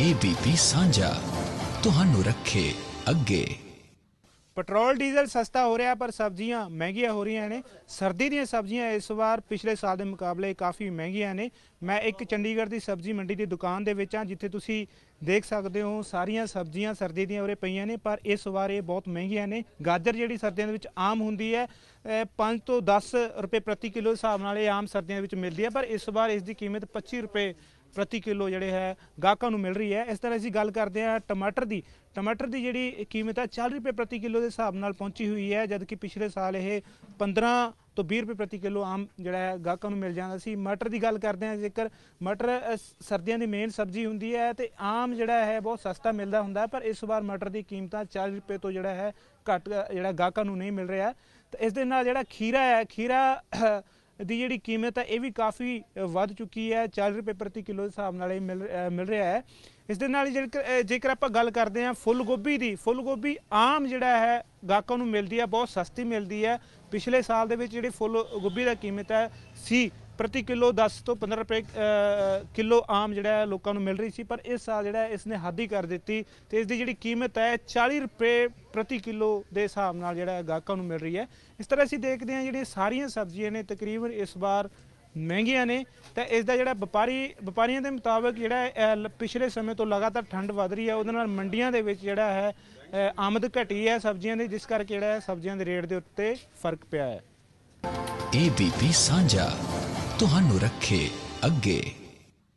ABP ਸਾਂਝਾ, ਤੁਹਾਨੂੰ ਰੱਖੇ ਅੱਗੇ। ਪੈਟਰੋਲ, ਡੀਜ਼ਲ ਸਸਤਾ ਹੋ ਰਿਹਾ, ਪਰ ਸਬਜ਼ੀਆਂ ਮਹਿੰਗੀਆਂ ਹੋ ਰਹੀਆਂ ਨੇ। ਸਰਦੀ ਦੀਆਂ ਸਬਜ਼ੀਆਂ ਇਸ ਵਾਰ ਪਿਛਲੇ ਸਾਲ ਦੇ ਮੁਕਾਬਲੇ ਕਾਫੀ ਮਹਿੰਗੀਆਂ ਨੇ। ਮੈਂ ਇੱਕ ਚੰਡੀਗੜ੍ਹ ਦੀ ਸਬਜ਼ੀ ਮੰਡੀ ਦੀ ਦੁਕਾਨ ਦੇ ਵਿੱਚ ਹਾਂ, ਜਿੱਥੇ ਤੁਸੀਂ ਦੇਖ ਸਕਦੇ ਹੋ, ਸਾਰੀਆਂ ਸਬਜ਼ੀਆਂ ਸਰਦੀ ਦੀਆਂ ਉਰੇ ਪਈਆਂ ਨੇ, ਪਰ ਇਸ ਵਾਰ ਇਹ ਬਹੁਤ ਮਹਿੰਗੀਆਂ ਨੇ। ਗਾਜਰ ਜਿਹੜੀ ਸਰਦੀਆਂ ਦੇ ਵਿੱਚ ਆਮ ਹੁੰਦੀ ਹੈ 5 ਤੋਂ 10 ਰੁਪਏ ਪ੍ਰਤੀ ਕਿਲੋ ਹਿਸਾਬ ਨਾਲ ਇਹ ਆਮ ਸਰਦੀਆਂ ਦੇ ਵਿੱਚ ਮਿਲਦੀ ਹੈ, ਪਰ ਇਸ ਵਾਰ ਇਸ ਦੀ ਕੀਮਤ 25 ਰੁਪਏ ਪ੍ਰਤੀ ਕਿਲੋ ਜਿਹੜੇ ਹੈ ਗਾਹਕਾਂ ਨੂੰ ਮਿਲ ਰਹੀ ਹੈ। ਇਸ ਤਰ੍ਹਾਂ ਅਸੀਂ ਗੱਲ ਕਰਦੇ ਹਾਂ ਟਮਾਟਰ ਦੀ। ਟਮਾਟਰ ਦੀ ਜਿਹੜੀ ਕੀਮਤ ਹੈ 40 ਰੁਪਏ ਪ੍ਰਤੀ ਕਿਲੋ ਦੇ ਹਿਸਾਬ ਨਾਲ ਪਹੁੰਚੀ ਹੋਈ ਹੈ ਜਦਕਿ ਪਿਛਲੇ ਸਾਲ ਇਹ 15 ਤੋਂ 20 ਰੁਪਏ ਪ੍ਰਤੀ ਕਿਲੋ ਆਮ ਜਿਹੜਾ ਹੈ ਗਾਹਕਾਂ ਨੂੰ ਮਿਲ ਜਾਂਦਾ ਸੀ। ਮਟਰ ਦੀ ਗੱਲ ਕਰਦੇ ਹਾਂ ਜੇਕਰ, ਮਟਰ ਸਰਦੀਆਂ ਦੀ ਮੇਨ ਸਬਜ਼ੀ ਹੁੰਦੀ ਹੈ ਤੇ ਆਮ ਜਿਹੜਾ ਹੈ ਬਹੁਤ ਸਸਤਾ ਮਿਲਦਾ ਹੁੰਦਾ ਪਰ ਇਸ ਵਾਰ ਮਟਰ ਦੀ ਕੀਮਤਾਂ 40 ਰੁਪਏ ਤੋਂ ਜਿਹੜਾ ਹੈ ਘੱਟ ਜਿਹੜਾ ਗਾਹਕਾਂ ਨੂੰ ਨਹੀਂ ਮਿਲ ਰਿਹਾ। ਤੇ ਇਸ ਦੇ ਨਾਲ ਜਿਹੜਾ ਖੀਰਾ ਹੈ, ਖੀਰਾ ਦੀ ਜਿਹੜੀ ਕੀਮਤ ਹੈ, ਇਹ ਵੀ ਕਾਫੀ ਵੱਧ ਚੁੱਕੀ ਹੈ। 40 ਰੁਪਏ ਪ੍ਰਤੀ ਕਿਲੋ ਦੇ ਹਿਸਾਬ ਨਾਲ ਇਹ ਮਿਲ ਮਿਲ ਰਿਹਾ ਹੈ। ਇਸ ਦੇ ਨਾਲ ਹੀ ਜੇਕਰ ਜੇਕਰ ਆਪਾਂ ਗੱਲ ਕਰਦੇ ਹਾਂ ਫੁੱਲ ਗੋਭੀ ਦੀ, ਫੁੱਲ ਗੋਭੀ ਆਮ ਜਿਹੜਾ ਹੈ, ਗਾਹਕਾਂ ਨੂੰ ਮਿਲਦੀ ਹੈ, ਬਹੁਤ ਸਸਤੀ ਮਿਲਦੀ ਹੈ। ਪਿਛਲੇ ਸਾਲ ਦੇ ਵਿੱਚ ਜਿਹੜੀ ਫੁੱਲ ਗੋਭੀ ਦਾ ਕੀਮਤ ਹੈ ਸੀ ਪ੍ਰਤੀ ਕਿਲੋ 10 ਤੋਂ 15 ਰੁਪਏ ਅ, ਕਿਲੋ ਆਮ ਜਿਹੜਾ ਲੋਕਾਂ ਨੂੰ ਮਿਲ ਰਹੀ ਸੀ ਪਰ ਇਸ ਸਾਲ ਜਿਹੜਾ ਇਸ ਨੇ ਹੱਦ ਹੀ ਕਰ ਦਿੱਤੀ ਤੇ ਇਸ ਦੀ ਜਿਹੜੀ ਕੀਮਤ ਹੈ 40 ਰੁਪਏ ਪ੍ਰਤੀ ਕਿਲੋ ਦੇ ਹਿਸਾਬ ਨਾਲ ਜਿਹੜਾ ਗਾਹਕਾਂ ਨੂੰ ਮਿਲ ਰਹੀ ਹੈ। ਇਸ ਤਰ੍ਹਾਂ ਅਸੀਂ ਦੇਖਦੇ ਹਾਂ ਜਿਹੜੀਆਂ ਸਾਰੀਆਂ ਸਬਜ਼ੀਆਂ ਨੇ ਤਕਰੀਬਨ ਇਸ ਵਾਰ ਮਹਿੰਗੀਆਂ ਨੇ ਤਾਂ ਇਸ ਦਾ ਜਿਹੜਾ ਵਪਾਰੀ ਵਪਾਰੀਆਂ ਦੇ ਮੁਤਾਬਕ ਜਿਹੜਾ ਪਿਛਲੇ ਸਮੇਂ ਤੋਂ ਲਗਾਤਾਰ ਠੰਡ ਵਧ ਰਹੀ ਹੈ ਉਹਦੇ ਨਾਲ ਮੰਡੀਆਂ ਦੇ ਵਿੱਚ ਜਿਹੜਾ ਹੈ ਆਮਦ ਘਟੀ ਹੈ ਸਬਜ਼ੀਆਂ ਦੀ ਜਿਸ ਕਰਕੇ ਜਿਹੜਾ ਸਬਜ਼ੀਆਂ ਦੇ ਰੇਟ ਦੇ ਉੱਤੇ ਫ਼ਰਕ ਪਿਆ ਹੈ। ਏਬੀਪੀ ਸਾਂਝਾ ਤੁਹਾਨੂੰ ਰੱਖੇ ਅੱਗੇ।